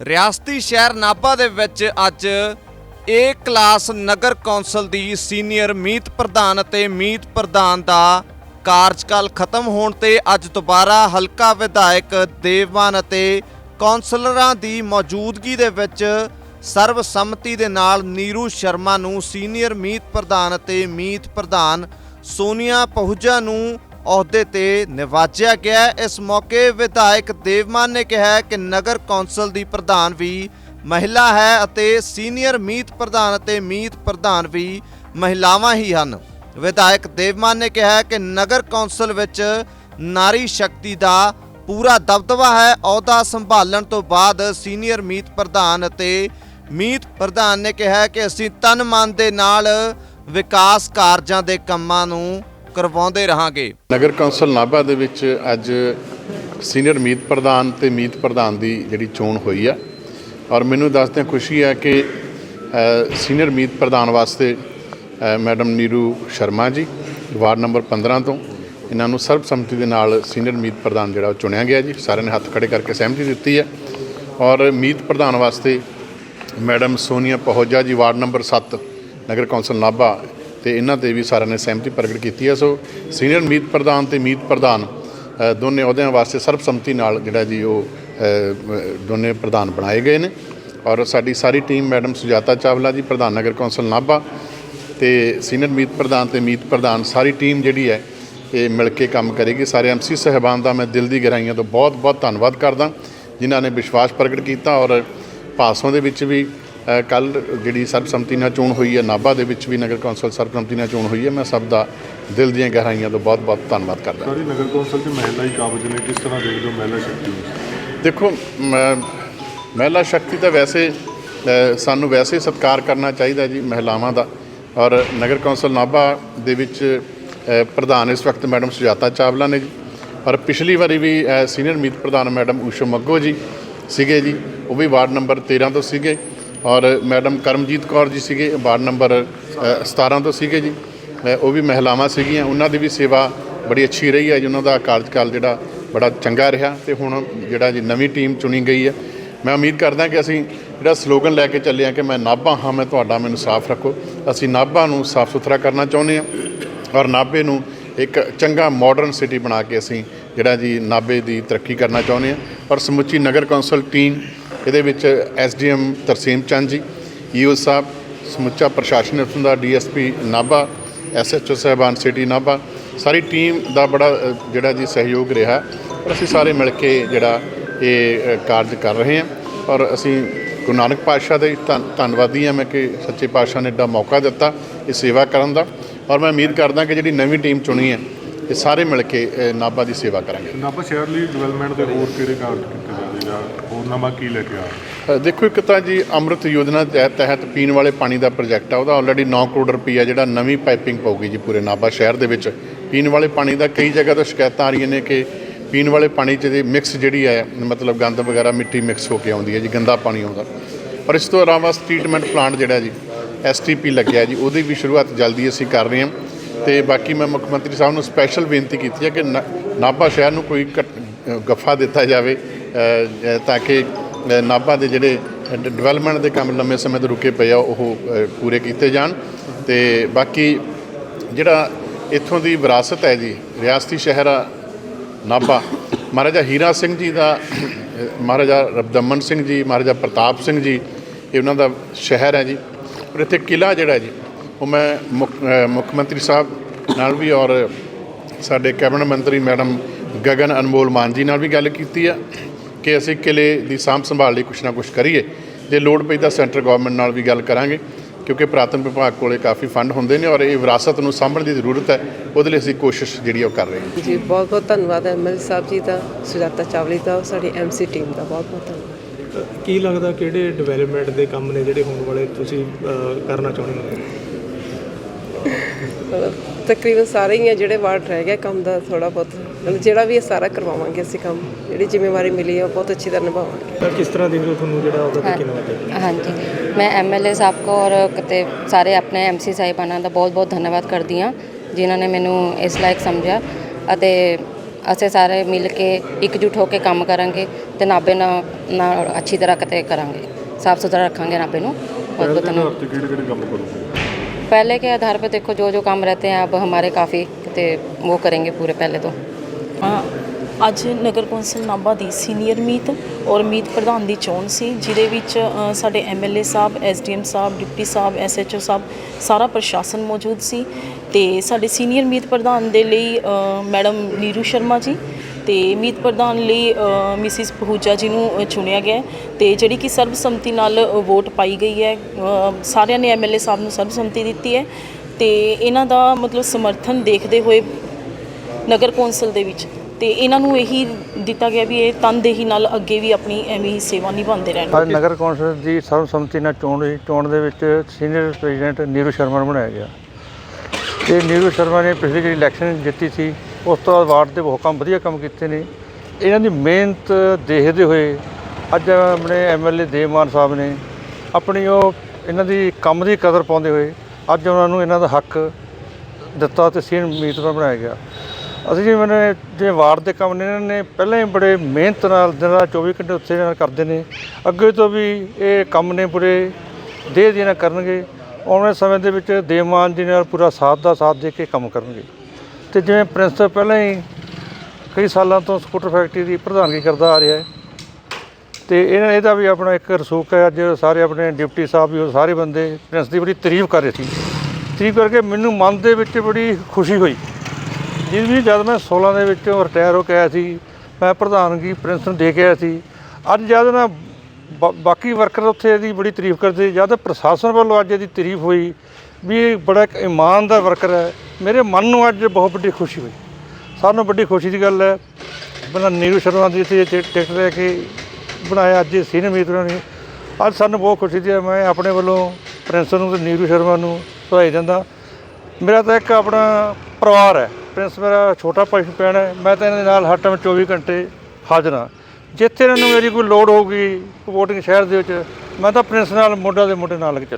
ਰਿਆਸਤੀ ਸ਼ਹਿਰ ਨਾਭਾ ਦੇ ਵਿੱਚ ਅੱਜ ਏ ਕਲਾਸ ਨਗਰ ਕੌਂਸਲ ਦੀ ਸੀਨੀਅਰ ਮੀਤ ਪ੍ਰਧਾਨ ਅਤੇ ਮੀਤ ਪ੍ਰਧਾਨ ਦਾ ਕਾਰਜਕਾਲ ਖਤਮ ਹੋਣ ਤੇ ਅੱਜ ਦੁਬਾਰਾ ਹਲਕਾ ਵਿਧਾਇਕ ਦੇਵਮਾਨ ਅਤੇ ਕੌਂਸਲਰਾਂ ਦੀ ਮੌਜੂਦਗੀ ਦੇ ਵਿੱਚ ਸਰਬਸੰਮਤੀ ਦੇ ਨਾਲ ਨੀਰੂ ਸ਼ਰਮਾ ਨੂੰ ਸੀਨੀਅਰ ਮੀਤ ਪ੍ਰਧਾਨ ਅਤੇ ਮੀਤ ਪ੍ਰਧਾਨ ਸੋਨੀਆ ਪਹੁਜਾ ਨੂੰ ਅਹੁਦੇ ਤੇ ਨਿਵਾਜਿਆ ਗਿਆ ਇਸ ਮੌਕੇ ਵਿਧਾਇਕ ਦੇਵਮਾਨ ਨੇ ਕਿਹਾ ਕਿ ਨਗਰ ਕੌਂਸਲ ਦੀ ਪ੍ਰਧਾਨ ਵੀ ਮਹਿਲਾ ਹੈ ਅਤੇ ਸੀਨੀਅਰ ਮੀਤ ਪ੍ਰਧਾਨ ਅਤੇ ਮੀਤ ਪ੍ਰਧਾਨ ਵੀ ਮਹਿਲਾਵਾਂ ਹੀ ਹਨ। ਵਿਧਾਇਕ ਦੇਵਮਾਨ ਨੇ ਕਿਹਾ ਕਿ ਨਗਰ ਕੌਂਸਲ ਵਿੱਚ ਨਾਰੀ ਸ਼ਕਤੀ ਦਾ ਪੂਰਾ ਦਬਦਬਾ ਹੈ। ਅਹੁਦਾ ਸੰਭਾਲਣ ਤੋਂ ਬਾਅਦ ਸੀਨੀਅਰ ਮੀਤ ਪ੍ਰਧਾਨ ਅਤੇ ਮੀਤ ਪ੍ਰਧਾਨ ਨੇ ਕਿਹਾ ਕਿ ਅਸੀਂ ਤਨ ਮਨ ਦੇ ਨਾਲ ਵਿਕਾਸ ਕਾਰਜਾਂ ਦੇ ਕੰਮਾਂ ਨੂੰ ਕਰਵਾਉਂਦੇ ਰਹਾਂਗੇ। ਨਗਰ ਕੌਂਸਲ ਨਾਭਾ ਦੇ ਵਿੱਚ ਅੱਜ ਸੀਨੀਅਰ ਮੀਤ ਪ੍ਰਧਾਨ ਤੇ ਮੀਤ ਪ੍ਰਧਾਨ ਦੀ ਜਿਹੜੀ ਚੋਣ ਹੋਈ ਆ। ਔਰ ਮੈਨੂੰ ਦੱਸਦਿਆਂ ਖੁਸ਼ੀ ਹੈ ਕਿ ਸੀਨੀਅਰ ਮੀਤ ਪ੍ਰਧਾਨ ਵਾਸਤੇ madam Neeru Sharma ji, ward number 15 ਤੋਂ, ਇਹਨਾਂ ਨੂੰ ਸਰਬਸੰਮਤੀ ਦੇ ਨਾਲ ਸੀਨੀਅਰ ਮੀਤ ਪ੍ਰਧਾਨ ਜਿਹੜਾ ਉਹ ਚੁਣਿਆ ਗਿਆ ਜੀ। ਸਾਰਿਆਂ ਨੇ ਹੱਥ ਖੜੇ ਕਰਕੇ ਸਹਿਮਤੀ ਦਿੱਤੀ ਹੈ। ਔਰ ਮੀਤ ਪ੍ਰਧਾਨ ਵਾਸਤੇ madam Sonia Pahoja ji, ward number 7 ਨਗਰ ਕੌਂਸਲ ਨਾਭਾ ਤੇ ਇਹਨਾਂ ਤੇ ਵੀ ਸਾਰਿਆਂ ਨੇ ਸਹਿਮਤੀ ਪ੍ਰਗਟ ਕੀਤੀ ਹੈ। ਸੋ ਸੀਨੀਅਰ ਮੀਤ ਪ੍ਰਧਾਨ ਤੇ ਮੀਤ ਪ੍ਰਧਾਨ ਦੋਨੇ ਅਹੁਦਿਆਂ ਵਾਸਤੇ ਸਰਬਸੰਮਤੀ ਨਾਲ ਜਿਹੜਾ ਜੀ ਉਹ ਦੋਨੇ ਪ੍ਰਧਾਨ ਬਣਾਏ ਗਏ ਨੇ। ਔਰ ਸਾਡੀ ਸਾਰੀ ਟੀਮ ਮੈਡਮ ਸੁਜਾਤਾ ਚਾਵਲਾ ਜੀ, ਪ੍ਰਧਾਨ ਨਗਰ ਕੌਂਸਲ ਨਾਭਾ ਤੇ ਸੀਨੀਅਰ ਮੀਤ ਪ੍ਰਧਾਨ ਤੇ ਮੀਤ ਪ੍ਰਧਾਨ ਸਾਰੀ ਟੀਮ ਜਿਹੜੀ ਹੈ, ਇਹ ਮਿਲ ਕੇ ਕੰਮ ਕਰੇਗੀ। ਸਾਰੇ ਐਮਸੀ ਸਹਿਬਾਨ ਦਾ ਮੈਂ ਦਿਲ ਦੀ ਗਹਿਰਾਈਆਂ ਤੋਂ ਬਹੁਤ ਬਹੁਤ ਧੰਨਵਾਦ ਕਰਦਾ, ਜਿਨ੍ਹਾਂ ਨੇ ਵਿਸ਼ਵਾਸ ਪ੍ਰਗਟ ਕੀਤਾ ਔਰ ਪਾਸੋਂ ਦੇ ਵਿੱਚ ਵੀ ਕੱਲ ਜਿਹੜੀ ਸਰਬਸੰਮਤੀ ਨਾਲ ਚੋਣ ਹੋਈ ਹੈ ਨਾਭਾ ਦੇ ਵਿੱਚ ਵੀ ਨਗਰ ਕੌਂਸਲ ਸਰਬਸੰਮਤੀ ਨਾਲ ਚੋਣ ਹੋਈ ਹੈ ਮੈਂ ਸਭ ਦਾ ਦਿਲ ਦੀਆਂ ਗਹਿਰਾਈਆਂ ਤੋਂ ਬਹੁਤ ਬਹੁਤ ਧੰਨਵਾਦ ਕਰਦਾ ਸਾਰੀ ਨਗਰ ਕੌਂਸਲ 'ਚ ਮਹਿਲਾ ਹੀ ਕਾਬਜ ਨੇ ਕਿਸ ਤਰ੍ਹਾਂ ਦੇਖਦੇ ਹੋ ਮਹਿਲਾ ਸ਼ਕਤੀ ਨੂੰ? ਦੇਖੋ ਮ- ਮਹਿਲਾ ਸ਼ਕਤੀ ਤਾਂ ਵੈਸੇ ਸਾਨੂੰ ਵੈਸੇ ਹੀ ਸਤਿਕਾਰ ਕਰਨਾ ਚਾਹੀਦਾ ਜੀ ਮਹਿਲਾਵਾਂ ਦਾ। ਔਰ ਨਗਰ ਕੌਂਸਲ ਨਾਭਾ ਦੇ ਵਿੱਚ ਪ੍ਰਧਾਨ ਇਸ ਵਕਤ ਮੈਡਮ ਸੁਜਾਤਾ ਚਾਵਲਾ ਨੇ ਜੀ। ਔਰ ਪਿਛਲੀ ਵਾਰੀ ਵੀ ਸੀਨੀਅਰ ਮੀਤ ਪ੍ਰਧਾਨ ਮੈਡਮ ਊਸ਼ਾ ਮੱਗੋ ਜੀ ਸੀਗੇ ਜੀ ਉਹ ਵੀ ਵਾਰਡ ਨੰਬਰ 13 ਤੋਂ ਸੀਗੇ। ਔਰ ਮੈਡਮ ਕਰਮਜੀਤ ਕੌਰ ਜੀ ਸੀਗੇ ਵਾਰਡ ਨੰਬਰ ਅ, 17 ਤੋਂ ਸੀਗੇ ਜੀ। ਉਹ ਵੀ ਮਹਿਲਾਵਾਂ ਸੀਗੀਆਂ ਉਹਨਾਂ ਦੀ ਵੀ ਸੇਵਾ ਬੜੀ ਅੱਛੀ ਰਹੀ ਹੈ ਜੀ ਉਹਨਾਂ ਦਾ ਕਾਰਜਕਾਲ ਜਿਹੜਾ ਬੜਾ ਚੰਗਾ ਰਿਹਾ ਤੇ ਹੁਣ ਜਿਹੜਾ ਜੀ ਨਵੀਂ ਟੀਮ ਚੁਣੀ ਗਈ ਹੈ। ਮੈਂ ਉਮੀਦ ਕਰਦਾ ਕਿ ਅਸੀਂ ਜਿਹੜਾ ਸਲੋਗਨ ਲੈ ਕੇ ਚੱਲੇ ਹਾਂ ਕਿ ਮੈਂ ਨਾਭਾ ਹਾਂ ਮੈਂ ਤੁਹਾਡਾ ਮੈਨੂੰ ਸਾਫ਼ ਰੱਖੋ। ਅਸੀਂ ਨਾਭਾ ਨੂੰ ਸਾਫ਼ ਸੁਥਰਾ ਕਰਨਾ ਚਾਹੁੰਦੇ ਹਾਂ ਔਰ ਨਾਭੇ ਨੂੰ ਇੱਕ ਚੰਗਾ ਮਾਡਰਨ ਸਿਟੀ ਬਣਾ ਕੇ ਅਸੀਂ ਜਿਹੜਾ ਜੀ ਨਾਭੇ ਦੀ ਤਰੱਕੀ ਕਰਨਾ ਚਾਹੁੰਦੇ ਹਾਂ। ਔਰ ਸਮੁੱਚੀ ਨਗਰ ਕੌਂਸਲ ਟੀਮ ਇਹਦੇ ਵਿੱਚ ਐਸਡੀਐਮ ਤਰਸੀਮ ਚੰਦ ਜੀ, ਈਓ ਸਾਹਿਬ, ਸਮੁੱਚਾ ਪ੍ਰਸ਼ਾਸਨ ਇੱਥੋਂ ਦਾ ਡੀਐਸਪੀ ਨਾਭਾ, ਐਸਐਚਓ ਸਾਹਿਬਾਨ ਸਿਟੀ ਨਾਭਾ, ਸਾਰੀ ਟੀਮ ਦਾ ਬੜਾ ਜਿਹੜਾ ਜੀ ਸਹਿਯੋਗ ਰਿਹਾ। ਔਰ ਅਸੀਂ ਸਾਰੇ ਮਿਲ ਕੇ ਜਿਹੜਾ ਇਹ ਕਾਰਜ ਕਰ ਰਹੇ ਹਾਂ। ਔਰ ਅਸੀਂ ਗੁਰੂ ਨਾਨਕ ਪਾਤਸ਼ਾਹ ਦੇ ਧੰਨ- ਧੰਨਵਾਦੀ ਹਾਂ। ਮੈਂ ਕਿ ਸੱਚੇ ਪਾਤਸ਼ਾਹ ਨੇ ਏਡਾ ਮੌਕਾ ਦਿੱਤਾ ਇਹ ਸੇਵਾ ਕਰਨ ਦਾ। ਔਰ ਮੈਂ ਉਮੀਦ ਕਰਦਾ ਕਿ ਜਿਹੜੀ ਨਵੀਂ ਟੀਮ ਚੁਣੀ ਹੈ, ਇਹ ਸਾਰੇ ਮਿਲ ਕੇ ਨਾਭਾ ਦੀ ਸੇਵਾ ਕਰਾਂਗੇ। ਨਾਭਾ ਸ਼ਹਿਰ ਲਈ ਡਿਵੈਲਪਮੈਂਟ ਦੇ ਹੋਰ ਕਿਹੜੇ ਕਾਰਜ ਕੀਤੇ ਜਾਂਦੇ ਜਾਂ ਹੋਰ ਨਵਾਂ ਕੀ ਲੈ ਕੇ ਆ ਦੇਖੋ ਇੱਕ ਤਾਂ ਜੀ ਅੰਮ੍ਰਿਤ ਯੋਜਨਾ ਦੇ ਤਹਿਤ ਪੀਣ ਵਾਲੇ ਪਾਣੀ ਦਾ ਪ੍ਰੋਜੈਕਟ ਆ, ਉਹਦਾ ਆਲਰੇਡੀ 9 ਕਰੋੜ ਰੁਪਈਆ ਜਿਹੜਾ ਨਵੀਂ ਪਾਈਪਿੰਗ ਪਊਗੀ ਜੀ ਪੂਰੇ ਨਾਭਾ ਸ਼ਹਿਰ ਦੇ ਵਿੱਚ। ਪੀਣ ਵਾਲੇ ਪਾਣੀ ਦਾ ਕਈ ਜਗ੍ਹਾ ਤੋਂ ਸ਼ਿਕਾਇਤਾਂ ਆ ਰਹੀਆਂ ਨੇ ਕਿ ਪੀਣ ਵਾਲੇ ਪਾਣੀ 'ਚ ਦੀ ਮਿਕਸ ਜਿਹੜੀ ਹੈ, ਮਤਲਬ ਗੰਦ ਵਗੈਰਾ ਮਿੱਟੀ ਮਿਕਸ ਹੋ ਕੇ ਆਉਂਦੀ ਹੈ ਜੀ, ਗੰਦਾ ਪਾਣੀ ਆਉਂਦਾ। ਪਰ ਇਸ ਤੋਂ ਇਲਾਵਾ ਟ੍ਰੀਟਮੈਂਟ ਪਲਾਂਟ ਜਿਹੜਾ ਜੀ ਐਸਟੀਪੀ ਲੱਗਿਆ ਜੀ, ਉਹਦੀ ਵੀ ਸ਼ੁਰੂਆਤ ਜਲਦੀ ਅਸੀਂ ਕਰ ਰਹੇ ਹਾਂ। ਤੇ ਬਾਕੀ ਮੈਂ ਮੁੱਖ ਮੰਤਰੀ ਸਾਹਿਬ ਨੂੰ ਸਪੈਸ਼ਲ ਬੇਨਤੀ ਕੀਤੀ ਹੈ ਕਿ ਨਾਭਾ ਸ਼ਹਿਰ ਨੂੰ ਕੋਈ ਘੱਟ- ਗੱਫਾ ਦਿੱਤਾ ਜਾਵੇ। ਤਾਂ ਕਿ ਨਾਭਾ ਦੇ ਜਿਹੜੇ ਡਿਵੈਲਪਮੈਂਟ ਦੇ ਕੰਮ ਲੰਮੇ ਸਮੇਂ ਤੋਂ ਰੁਕੇ ਪਏ ਆ, ਉਹ ਪੂਰੇ ਕੀਤੇ ਜਾਣ। ਤੇ ਬਾਕੀ ਜਿਹੜਾ ਇੱਥੋਂ ਦੀ ਵਿਰਾਸਤ ਹੈ ਜੀ, ਰਿਆਸਤੀ ਸ਼ਹਿਰ ਆ ਨਾਭਾ, ਮਹਾਰਾਜਾ ਹੀਰਾ ਸਿੰਘ ਜੀ ਦਾ ਮਹਾਰਾਜਾ ਰਬਦਮਨ ਸਿੰਘ ਜੀ, ਮਹਾਰਾਜਾ ਪ੍ਰਤਾਪ ਸਿੰਘ ਜੀ, ਇਹ ਉਹਨਾਂ ਦਾ ਸ਼ਹਿਰ ਹੈ ਜੀ। ਔਰ ਇੱਥੇ ਕਿਲਾ ਜਿਹੜਾ ਜੀ, ਉਹ ਮੈਂ ਮੁੱਖ ਮੁੱਖ ਮੰਤਰੀ ਸਾਹਿਬ ਨਾਲ ਵੀ ਔਰ ਸਾਡੇ ਕੈਬਨਿਟ ਮੰਤਰੀ ਮੈਡਮ ਗਗਨ ਅਨਮੋਲ ਮਾਨ ਜੀ ਨਾਲ ਵੀ ਗੱਲ ਕੀਤੀ ਆ। ਕਿ ਅਸੀਂ ਕਿਲੇ ਦੀ ਸਾਂਭ ਸੰਭਾਲ ਲਈ ਕੁਛ ਨਾ ਕੁਛ ਕਰੀਏ। ਜੇ ਲੋੜ ਪਈ ਤਾਂ ਸੈਂਟਰ ਗਵਰਨਮੈਂਟ ਨਾਲ ਵੀ ਗੱਲ ਕਰਾਂਗੇ ਕਿਉਂਕਿ ਪ੍ਰਾਤਨ ਵਿਭਾਗ ਕੋਲੇ ਕਾਫੀ ਫੰਡ ਹੁੰਦੇ ਨੇ ਔਰ ਇਹ ਵਿਰਾਸਤ ਨੂੰ ਸਾਂਭਣ ਦੀ ਜ਼ਰੂਰਤ ਹੈ ਉਹਦੇ ਲਈ ਅਸੀਂ ਕੋਸ਼ਿਸ਼ ਜਿਹੜੀ ਉਹ ਕਰ ਰਹੇ ਹਾਂ। ਜੀ ਬਹੁਤ ਬਹੁਤ ਧੰਨਵਾਦ ਐਮਐਲ ਸਾਹਿਬ ਜੀ ਦਾ ਸੁਜਾਤਾ ਚਾਵਲੀ ਦਾ ਸਾਡੀ ਐਮਸੀ ਟੀਮ ਦਾ ਬਹੁਤ ਬਹੁਤ ਧੰਨਵਾਦ। ਕੀ ਲੱਗਦਾ ਕਿਹੜੇ ਡਿਵੈਲਪਮੈਂਟ ਦੇ ਕੰਮ ਨੇ ਜਿਹੜੇ ਹੋਣ ਵਾਲੇ ਤੁਸੀਂ ਕਰਨਾ ਚਾਹੁੰਦੇ ਹੋ? ਤਕਰੀਬਨ ਸਾਰੇ ਹੀ ਆ ਜਿਹੜੇ ਵਾਰਡ ਰਹਿ ਗਿਆ ਕੰਮ ਦਾ ਥੋੜਾ ਬਹੁਤ। ਮਤਲਬ ਜਿਹੜਾ ਵੀ ਇਹ ਸਾਰਾ ਕਰਵਾਵਾਂਗੇ ਅਸੀਂ ਕੰਮ ਜਿਹੜੀ ਜ਼ਿੰਮੇਵਾਰੀ ਮਿਲੀ ਹੈ ਉਹ ਬਹੁਤ ਅੱਛੀ ਤਰ੍ਹਾਂ ਨਿਭਾਵਾਂਗੇ। ਤਾਂ ਕਿਸ ਤਰ੍ਹਾਂ ਦੇਖ ਤੁਹਾਨੂੰ ਜਿਹੜਾ ਉਹਦਾ ਤੇ ਕਿੰਨਾ ਹਾਂਜੀ। ਮੈਂ ਐਮਐਲਏ ਸਾਹਿਬ ਕੋ ਔਰ ਕਿਤੇ ਸਾਰੇ ਆਪਣੇ ਐਮਸੀ ਸਾਹਿਬਾਨਾਂ ਦਾ ਬਹੁਤ ਬਹੁਤ ਧੰਨਵਾਦ ਕਰਦੀ ਹਾਂ ਜਿਨ੍ਹਾਂ ਨੇ ਮੈਨੂੰ ਇਸ ਲਾਇਕ ਸਮਝਿਆ ਅਤੇ ਅਸੀਂ ਸਾਰੇ ਮਿਲ ਕੇ ਇਕਜੁੱਟ ਹੋ ਕੇ ਕੰਮ ਕਰਾਂਗੇ ਤੇ ਨਾਬੇ ਨਾਲ ਅੱਛੀ ਤਰ੍ਹਾਂ ਕਿਤੇ ਕਰਾਂਗੇ। ਸਾਫ਼ ਸੁਥਰਾ ਰੱਖਾਂਗੇ ਨਾਬੇ ਨੂੰ। ਬਹੁਤ ਬਹੁਤ ਧੰਨਵਾਦ। ਕਿਹੜੇ ਕਿਹੜੇ ਕੰਮ ਕਰੋਗੇ? पहले के आधार पे देखो जो जो काम रहते हैं अब हमारे काफ़ी ते वो करेंगे पूरे पहले तो ਹਾਂ, ਅੱਜ ਨਗਰ ਕੌਂਸਲ ਨਾਭਾ ਦੀ ਸੀਨੀਅਰ ਮੀਤ ਔਰ ਮੀਤ ਪ੍ਰਧਾਨ ਦੀ ਚੋਣ ਸੀ ਜਿਹਦੇ ਵਿੱਚ ਅ, ਸਾਡੇ MLA Sahib SDM Sahib deputy Sahib SHO Sahib ਸਾਰਾ ਪ੍ਰਸ਼ਾਸਨ ਮੌਜੂਦ ਸੀ ਤੇ ਸਾਡੇ ਸੀਨੀਅਰ ਮੀਤ ਪ੍ਰਧਾਨ ਦੇ ਲਈ ਅ, ਮੈਡਮ ਨੀਰੂ ਸ਼ਰਮਾ ਜੀ ਤੇ ਮੀਤ ਪ੍ਰਧਾਨ ਲਈ ਅ, ਮਿਸਿਸ ਪਹੂਜਾ ਜੀ ਨੂੰ ਅ, ਚੁਣਿਆ ਗਿਆ ਹੈ ਤੇ ਜਿਹੜੀ ਕਿ ਸਰਬਸੰਮਤੀ ਨਾਲ ਅ, ਵੋਟ ਪਾਈ ਗਈ ਹੈ ਅ, ਸਾਰਿਆਂ ਨੇ ਐਮਐਲਏ ਸਾਹਿਬ ਨੂੰ ਸਰਬਸੰਮਤੀ ਦਿੱਤੀ ਹੈ ਤੇ ਇਹਨਾਂ ਦਾ ਮਤਲਬ ਸਮਰਥਨ ਦੇਖਦੇ ਹੋਏ ਨਗਰ ਕੌਂਸਲ ਦੇ ਵਿੱਚ ਤੇ ਇਹਨਾਂ ਨੂੰ ਇਹੀ ਦਿੱਤਾ ਗਿਆ ਵੀ ਇਹ ਤਨਦੇਹੀ ਨਾਲ ਅੱਗੇ ਵੀ ਆਪਣੀ ਐਵੇਂ ਹੀ ਸੇਵਾ ਨਿਭਾਉਂਦੇ ਰਹਿਣ। ਅੱਜ ਨਗਰ ਕੌਂਸਲ ਦੀ ਸਰਬਸੰਮਤੀ ਨਾਲ ਚੋਣ ਹੋਈ ਚੋਣ ਦੇ ਵਿੱਚ ਸੀਨੀਅਰ ਪ੍ਰੈਜ਼ੀਡੈਂਟ ਨੀਰੂ ਸ਼ਰਮਾ ਨੂੰ ਬਣਾਇਆ ਗਿਆ। ਤੇ ਨੀਰੂ ਸ਼ਰਮਾ ਨੇ ਪਿਛਲੀ ਜਿਹੜੀ ਇਲੈਕਸ਼ਨ ਜਿੱਤੀ ਸੀ ਉਸ ਤੋਂ ਬਾਅਦ ਵਾਰਡ ਦੇ ਬਹੁਤ ਕੰਮ, ਵਧੀਆ ਕੰਮ ਕੀਤੇ ਨੇ। ਇਹਨਾਂ ਦੀ ਮਿਹਨਤ ਦੇਖਦੇ ਹੋਏ ਅੱਜ ਆਪਣੇ ਐਮਐਲਏ ਦੇਵਮਾਨ ਸਾਹਿਬ ਨੇ ਆਪਣੀ ਉਹ ਇਹਨਾਂ ਦੀ ਕੰਮ ਦੀ ਕਦਰ ਪਾਉਂਦੇ ਹੋਏ ਅੱਜ ਉਹਨਾਂ ਨੂੰ ਇਹਨਾਂ ਦਾ ਹੱਕ ਦਿੱਤਾ ਤੇ ਸੀਨ ਉਮੀਦਵਾਰ ਬਣਾਇਆ ਗਿਆ। ਅਸੀਂ ਜਿਵੇਂ ਨੇ, ਜਿਵੇਂ ਵਾਰਡ ਦੇ ਕੰਮ ਨੇ, ਇਹਨਾਂ ਨੇ ਪਹਿਲਾਂ ਹੀ ਬੜੇ ਮਿਹਨਤ ਨਾਲ ਦਿਨ ਰਾਤ 24 ਘੰਟੇ ਉੱਥੇ ਨਾਲ ਕਰਦੇ ਨੇ। ਅੱਗੇ ਤੋਂ ਵੀ ਇਹ ਕੰਮ ਨੇ ਪੂਰੇ ਦੇਹ ਦੇ ਨਾਲ ਕਰਨਗੇ। ਆਉਣ ਵਾਲੇ ਸਮੇਂ ਦੇ ਵਿੱਚ ਦੇਵਮਾਨ ਜੀ ਨਾਲ ਪੂਰਾ ਸਾਥ ਦਾ ਸਾਥ ਦੇ ਕੇ ਕੰਮ ਕਰਨਗੇ। ਤੇ ਜਿਵੇਂ ਪ੍ਰਿੰਸ ਪਹਿਲਾਂ ਹੀ ਕਈ ਸਾਲਾਂ ਤੋਂ ਸਕੂਟਰ ਫੈਕਟਰੀ ਦੀ ਪ੍ਰਧਾਨਗੀ ਕਰਦਾ ਆ ਰਿਹਾ ਹੈ। ਤੇ ਇਹਨਾਂ ਇਹਦਾ ਵੀ ਆਪਣਾ ਇੱਕ ਰਸੂਖ ਹੈ, ਅੱਜ ਸਾਰੇ ਆਪਣੇ ਡਿਪਟੀ ਸਾਹਿਬ ਵੀ ਉਹ ਸਾਰੇ ਬੰਦੇ ਪ੍ਰਿੰਸ ਦੀ ਬੜੀ ਤਾਰੀਫ ਕਰ ਰਹੇ ਸੀ। ਤਾਰੀਫ ਕਰਕੇ ਮੈਨੂੰ ਮਨ ਦੇ ਵਿੱਚ ਬੜੀ ਖੁਸ਼ੀ ਹੋਈ। ਜਿਸ ਵੀ ਜਦ ਮੈਂ 16 ਦੇ ਵਿੱਚੋਂ ਰਿਟਾਇਰ ਹੋ ਕੇ ਆਇਆ ਸੀ, ਮੈਂ ਪ੍ਰਧਾਨਗੀ ਪ੍ਰਿੰਸ ਨੂੰ ਦੇ ਕੇ ਆਇਆ ਸੀ। ਅੱਜ ਜਦ ਨਾ ਬਾਕੀ ਵਰਕਰ ਉੱਥੇ ਇਹਦੀ ਬੜੀ ਤਾਰੀਫ ਕਰਦੇ ਜਦ ਪ੍ਰਸ਼ਾਸਨ ਵੱਲੋਂ ਅੱਜ ਇਹਦੀ ਤਾਰੀਫ ਹੋਈ ਵੀ ਇਹ ਬੜਾ ਇੱਕ ਇਮਾਨਦਾਰ ਵਰਕਰ ਹੈ ਮੇਰੇ ਮਨ ਨੂੰ ਅੱਜ ਬਹੁਤ ਵੱਡੀ ਖੁਸ਼ੀ ਹੋਈ। ਸਾਨੂੰ ਵੱਡੀ ਖੁਸ਼ੀ ਦੀ ਗੱਲ ਹੈ। ਬਣਾ ਨੀਰੂ ਸ਼ਰਮਾ ਦੀ ਇੱਥੇ ਟਿਕਟ ਲੈ ਕੇ ਬਣਾਇਆ, ਅੱਜ ਸੀਨੀਅਰ ਉਮੀਦਵਾਰਾਂ ਨੇ। ਅੱਜ ਸਾਨੂੰ ਬਹੁਤ ਖੁਸ਼ੀ ਦੀ ਹੈ। ਮੈਂ ਆਪਣੇ ਵੱਲੋਂ ਪ੍ਰਿੰਸ ਨੂੰ ਤੇ ਨੀਰੂ ਸ਼ਰਮਾ ਨੂੰ ਵਧਾਈ ਦਿੰਦਾ। ਮੇਰਾ ਤਾਂ ਇੱਕ ਆਪਣਾ ਪਰਿਵਾਰ ਹੈ। ਪ੍ਰਿੰਸ ਮੇਰਾ ਛੋਟਾ ਭਾਈ ਭੈਣ ਹੈ। ਮੈਂ ਤਾਂ ਇਹਨਾਂ ਦੇ ਨਾਲ ਹਰ ਟਾਈਮ 24 ਘੰਟੇ ਹਾਜ਼ਰ ਹਾਂ। ਜਿੱਥੇ ਇਹਨਾਂ ਨੂੰ ਮੇਰੀ ਕੋਈ ਲੋੜ ਹੋਊਗੀ ਵੋਟਿੰਗ ਸ਼ਹਿਰ ਦੇ ਵਿੱਚ, ਮੈਂ ਤਾਂ ਪ੍ਰਿੰਸ ਨਾਲ ਮੋਢਾ ਦੇ ਮੋਢੇ ਨਾਲ ਲੱਗ ਚੱਲ